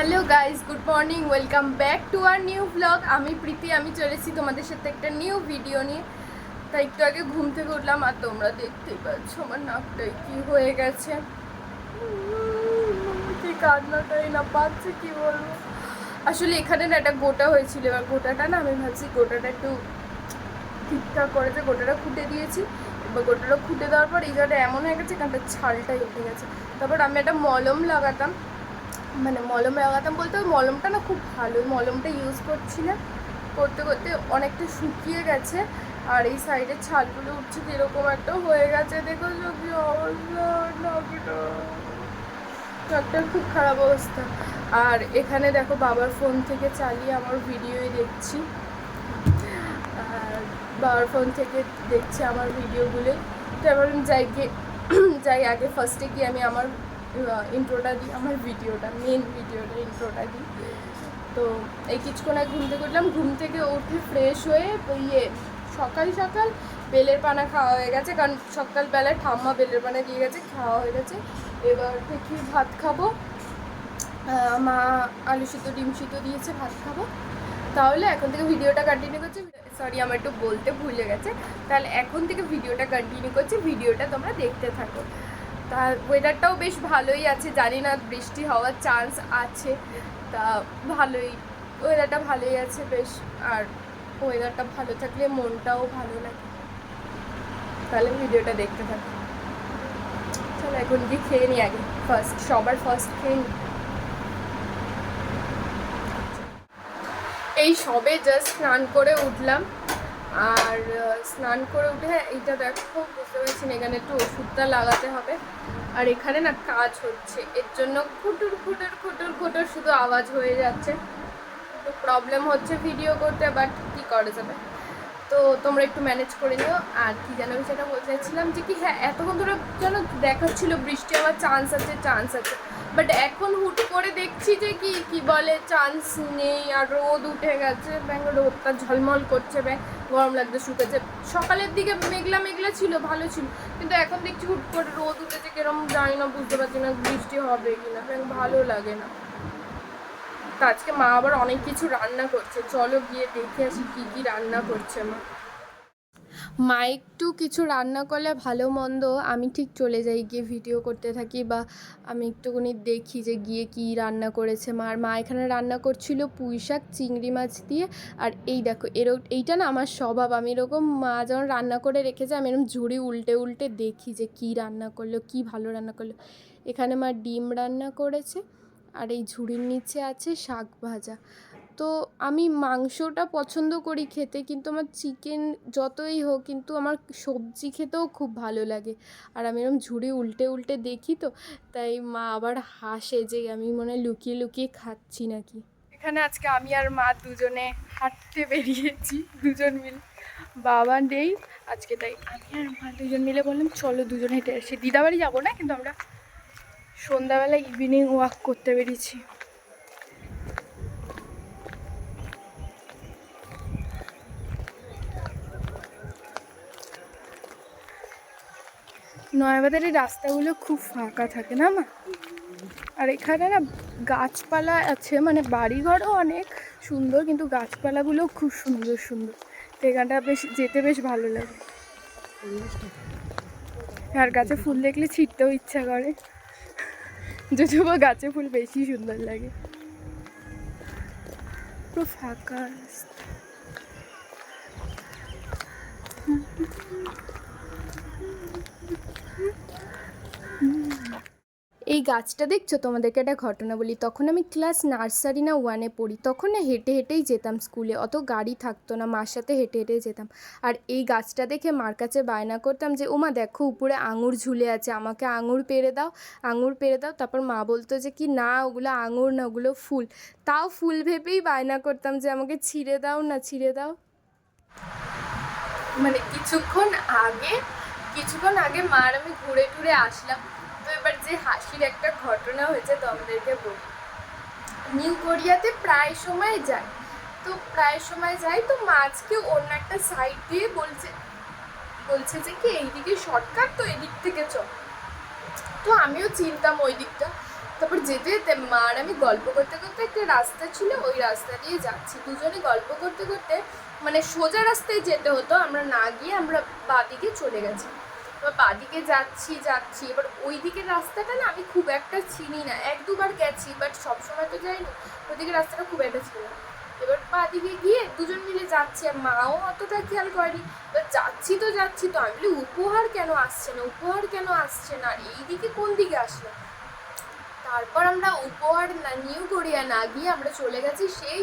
Hello guys, good morning, welcome back to our new blog. আমি প্রীতি, আমি চলেছি তোমাদের সাথে একটা নিউ ভিডিও নিয়ে। তাই একটু আগে ঘুম থেকে উঠলাম আর তোমরা দেখতেই পাচ্ছ আমার নাকটাই কি হয়ে গেছে। কি কান্নাটাই না পাচ্ছে, কি বলব? আসলে এখানে না একটা গোটা হয়েছিল, এবার গোটাটা না আমি ভাবছি গোটাটা একটু ঠিকঠাক করে করেছে গোটাটা খুঁটে দিয়েছি, এবার গোটাটা খুঁটে দেওয়ার পর এই জায়গাটা এমন হয়ে গেছে এখানটা ছালটাই উঠে গেছে। তারপর আমি একটা মলম লাগাতাম মানে মলম লাগাতাম বলতে মলমটা না খুব ভালো মলমটা ইউজ করছিলাম। করতে করতে অনেকটা শুকিয়ে গেছে আর এই সাইডের ছালগুলো উঠছে কীরকম একটা হয়ে গেছে। দেখো নাকটা। নাকটার খুব খারাপ অবস্থা। আর এখানে দেখো বাবার ফোন থেকে চালিয়ে আমার ভিডিওই দেখছি। আর বাবার ফোন থেকে দেখছি আমার ভিডিওগুলো তো এবার যাই গিয়ে, যাই আগে ফার্স্টে গিয়ে আমি আমার ইন্ট্রোটা দিই, আমার ভিডিওটা মেন ভিডিওটা ইন্ট্রোটা দিই। তো এই কিছুক্ষণ আগে ঘুম থেকে উঠলাম, ঘুম থেকে উঠে ফ্রেশ হয়ে ইয়ে সকাল সকাল বেলের পানা খাওয়া হয়ে গেছে, কারণ সকালবেলায় ঠাম্মা বেলের পানা দিয়ে গেছে, খাওয়া হয়ে গেছে। এবার থেকে ভাত খাব। মা আলু সিদ্ধ, ডিম সিদ্ধ দিয়েছে, ভাত খাব। তাহলে এখন থেকে ভিডিওটা কন্টিনিউ করছি। সরি আমার একটু বলতে ভুলে গেছে। তাহলে এখন থেকে ভিডিওটা কন্টিনিউ করছি। ভিডিওটা তোমরা দেখতে থাকো। তা ওয়েদারটাও বেশ ভালোই আছে, জানি না বৃষ্টি হওয়ার চান্স আছে, তা ভালোই ওয়েদারটা ভালোই আছে বেশ, আর ওয়েদারটা ভালো থাকলে মনটাও ভালো লাগে। তাহলে ভিডিওটা দেখতে থাকো। চলো এখন কি খেয়ে নিই আগে ফার্স্ট সবার ফার্স্ট খেয়ে নিই এই সবে জাস্ট স্নান করে উঠলাম। আর স্নান করে উঠে এইটা দেখো, বুঝতে পারছি এখানে একটু ওষুধটা লাগাতে হবে। আর এখানে না কাজ হচ্ছে, এর জন্য খুটুর খুটুর খুটুর খুটুর শুধু আওয়াজ হয়ে যাচ্ছে। তো প্রবলেম হচ্ছে ভিডিও করতে বাট কী করা যাবে? তো তোমরা একটু ম্যানেজ করে নিও। আর কি যেন আমি সেটা বলতে চাইছিলাম যে কি হ্যাঁ এতক্ষণ ধরে যেন দেখাচ্ছিল বৃষ্টি হওয়ার চান্স আছে চান্স আছে। বাট এখন হুট করে দেখছি যে কি কি বলে চান্স নেই আর রোদ উঠে গেছে। ব্যাং রোদটা ঝলমল করছে, ব্যাং, গরম লাগতে শুকেছে। সকালের দিকে মেঘলা মেঘলা ছিল, ভালো ছিল। কিন্তু এখন দেখছি হুট করে রোদ উঠেছে, কিরম জানি না, বুঝতে পারছি না বৃষ্টি হবে কিনা। ব্যাং, ভালো লাগে না। তো আজকে মা আবার অনেক কিছু রান্না করছে। চলো গিয়ে দেখে আসি কি কি রান্না করছে মা। মা একটু কিছু রান্না করলে ভালো মন্দ, আমি ঠিক চলে যাই, গিয়ে ভিডিও করতে থাকি বা আমি একটুখানি দেখি যে গিয়ে কি রান্না করেছে মা। আর মা এখানে রান্না করছিল পুঁই শাক, চিংড়ি মাছ দিয়ে। আর এই দেখো এর এইটা না আমার স্বভাব। আমি এরকম মা যখন রান্না করে রেখেছে, আমি এরকম ঝুড়ি উল্টে উল্টে দেখি যে কি রান্না করল, কি ভালো রান্না করল। এখানে মা ডিম রান্না করেছে, আর এই ঝুড়ির নিচে আছে শাক ভাজা। তো আমি মাংসটা পছন্দ করি খেতে, কিন্তু আমার চিকেন যতই হোক, কিন্তু আমার সবজি খেতেও খুব ভালো লাগে। আর আমি এরকম ঝুড়ি উল্টে উল্টে দেখি তো, তাই মা আবার হাসে যে আমি মনে হয় লুকিয়ে লুকিয়ে খাচ্ছি নাকি। এখানে আজকে আমি আর মা দুজনে হাঁটতে বেরিয়েছি, দুজন মিলে। বাবা নেই, আজকে তাই আমি আর মা দুজন মিলে বললাম, চলো দুজন হেঁটে আসি। দিদাবাড়ি যাব না, কিন্তু আমরা সন্ধ্যাবেলা ইভিনিং ওয়াক করতে বেরিয়েছি। নয়াবাজারের রাস্তাগুলো খুব ফাঁকা থাকে না মা? আর এখানে না গাছপালা আছে মানে বাড়িঘরও অনেক সুন্দর, কিন্তু গাছপালাগুলো খুব সুন্দর সুন্দর। তো এখানটা বেশ, যেতে বেশ ভালো লাগে। আর গাছে ফুল দেখলে ছিটতেও ইচ্ছা করে। যদিও গাছে ফুল বেশি সুন্দর লাগে। পুরো ফাঁকা রাস্তা। এই গাছটা দেখছ? তোমাদেরকে একটা ঘটনা বলি। তখন আমি ক্লাস নার্সারি না ওয়ানে পড়ি। তখন না হেঁটে হেঁটেই যেতাম স্কুলে অত গাড়ি থাকতো না, মার সাথে হেঁটে হেঁটে যেতাম। আর এই গাছটা দেখে মার কাছে বায়না করতাম যে, ওমা, দেখো, উপরে আঙুর ঝুলে আছে। আমাকে আঙুর পেরে দাও, আঙুর পেরে দাও। তারপর মা বলতো যে, কি, না, ওগুলো আঙুর না, ওগুলো ফুল। তাও ফুল ভেবেই বায়না করতাম যে, আমাকে ছিঁড়ে দাও না, ছিঁড়ে দাও। মানে কিছুক্ষণ আগে কিছুক্ষণ আগে মার আমি ঘুরে ঘুরে আসলাম। তো এবার যে হাসির একটা ঘটনা হয়েছে তোমাদেরকে বলি নিউ কোরিয়াতে প্রায় সময় যাই তো প্রায় সময় যাই তো মা আজকে অন্য একটা সাইড দিয়ে বলছে বলছে যে কি, এইদিকে শর্টকাট তো এদিক থেকে চল। তো আমিও চিনতাম ওই দিকটা তারপর যেতে যেতে মা আর আমি গল্প করতে করতে একটা রাস্তা ছিল, ওই রাস্তা দিয়ে যাচ্ছি। দুজনে গল্প করতে করতে মানে সোজা রাস্তায় যেতে হতো, আমরা না গিয়ে আমরা বাদিকে চলে গেছি। এবার বাদিকে যাচ্ছি যাচ্ছি। এবার ওই দিকের রাস্তাটা না আমি খুব একটা চিনি না। এক দুবার গেছি বাট সবসময় তো যাইনি ওইদিকে রাস্তাটা খুব একটা চিনি না। এবার বাদিকে গিয়ে দুজন মিলে যাচ্ছি, আর মাও অতটা খেয়াল করেনি। এবার যাচ্ছি তো যাচ্ছি, তো আমি বলি, উপহার কেন আসছে না? উপহার কেন আসছে না? আর এইদিকে কোন দিকে আসলো? তারপর আমরা উপহার না, নিউ গড়িয়া না গিয়ে আমরা চলে গেছি সেই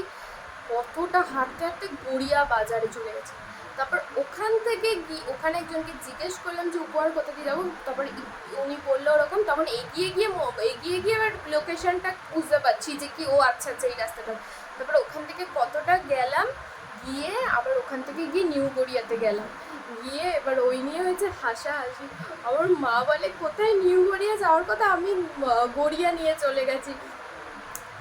কতটা হাঁটতে হাঁটতে গড়িয়া বাজারে চলে গেছি। তারপর ওখান থেকে গিয়ে, ওখানে একজনকে জিজ্ঞেস করলাম যে, উপহার কোথা দিয়ে যাব তারপর উনি বলল ওরকম তখন এগিয়ে গিয়ে এগিয়ে গিয়ে এবার লোকেশনটা বুঝতে পারছি যে কি, ও আচ্ছা আচ্ছা এই রাস্তাটা। তারপর ওখান থেকে কতটা গেলাম, গিয়ে আবার ওখান থেকে গিয়ে নিউ গড়িয়াতে গেলাম। গিয়ে এবার ওই নিয়ে হয়েছে হাসাহাসি। আমার মা বলে, কোথায় নিউ গড়িয়া যাওয়ার কথা? আমি গড়িয়া নিয়ে চলে গেছি।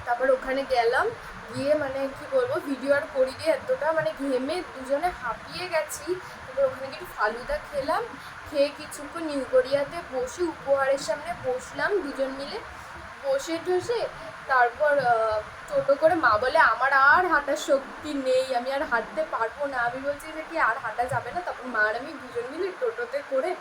তারপর ওখানে গেলাম গিয়ে মানে কি বলব ভিডিও আর করি দিয়ে এতটা। মানে ঘেমে দুজনে হাঁপিয়ে গেছি। তারপর ওখানে একটু ফালুদা খেলাম। খেয়ে কিছুক্ষণ নিউ গড়িয়াতে বসে, উপহারের সামনে বসলাম দুজন মিলে। বসে টসে তারপর টোটো করে মা বলে, আমার আর হাঁটার শক্তি নেই, আমি আর হাঁটতে পারব না। আমি বলছি, যে কি আর হাঁটা যাবে না? তারপর মা আর আমি দুজন মিলে টোটোতে করে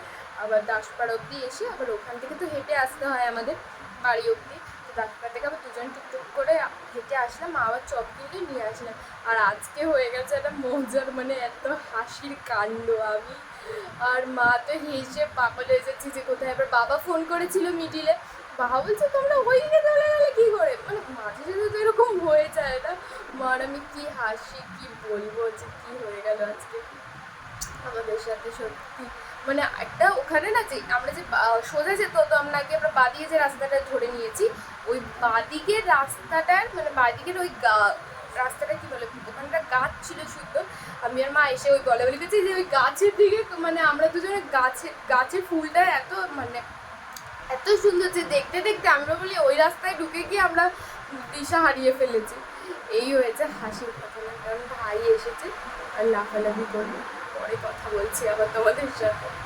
আবার দাসপাড়া অবধি এসে আবার ওখান থেকে তো হেঁটে আসতে হয় আমাদের বাড়ি অবধি। তো দাসপাড়া থেকে আবার দুজন টুকটুক করে হেঁটে আসলাম, আবার চপ কিনে নিয়ে আসলাম। আর আজকে হয়ে গেছে একটা মজার মানে এত হাসির কাণ্ড আমি। আর মা তো হেসে পাগল হয়ে যাচ্ছি যে কোথায় এবার বাবা ফোন করেছিল মিডিলে বাবা বলছে, তোমরা ওইদিকে চলে গেলে কি করে? মানে মাঝে সাঝে তো এরকম হয়ে যায় না। মার আমি কি হাসি, কি বলব যে কি হয়ে গেল আজকে। আমাদের সাথে সত্যি মানে একটা ওখানে না যে আমরা যে সোজা যেত তো আমরা আগে আমরা বাদিকে যে রাস্তাটা ধরে নিয়েছি ওই বাদিকের রাস্তাটার মানে বাদিকের ওই গা- রাস্তাটা কি বলে, ওখানটা গাছ ছিল শুদ্ধ আমি আর মা এসে ওই বলে বলে গেছি যে ওই গাছের দিকে মানে আমরা দুজনে গাছের গাছের ফুলটা এত মানে এত সুন্দর যে দেখতে দেখতে আমরা বলি, ওই রাস্তায় ঢুকে গিয়ে আমরা দিশা হারিয়ে ফেলেছি। এই হয়েছে হাসির ঘটনা। কারণ ভাই এসেছে আর লাফালাফি করবে। পরে কথা বলছি আবার তোমাদের সাথে।